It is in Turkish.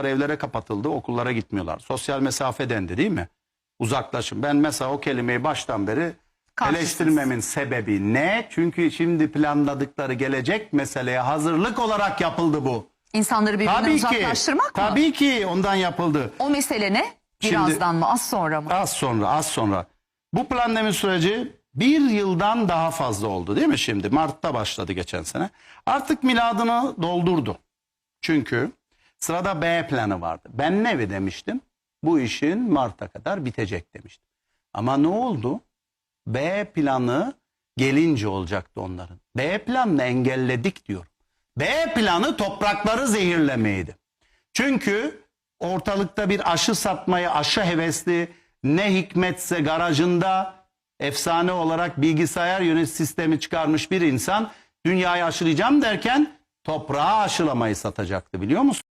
evlere kapatıldı, okullara gitmiyorlar. Sosyal mesafe dendi değil mi? Uzaklaşın. Ben mesela o kelimeyi baştan beri Karşısınız. eleştirmemin sebebi ne? Çünkü şimdi planladıkları gelecek meseleye hazırlık olarak yapıldı bu. İnsanları birbirinden Tabii ki. uzaklaştırmak mı? Tabii ki ondan yapıldı. O mesele ne? Şimdi- Birazdan mı? Az sonra mı? Az sonra, az sonra. Bu pandemi süreci bir yıldan daha fazla oldu değil mi şimdi? Mart'ta başladı geçen sene. Artık miladını doldurdu. Çünkü sırada B planı vardı. Ben ne demiştim? Bu işin Mart'a kadar bitecek demiştim. Ama ne oldu? B planı gelince olacaktı onların. B planını engelledik diyorum. B planı toprakları zehirlemeydi. Çünkü ortalıkta bir aşı satmaya aşı hevesli ne hikmetse garajında efsane olarak bilgisayar yönetim sistemi çıkarmış bir insan dünyayı aşılayacağım derken toprağı aşılamayı satacaktı biliyor musun?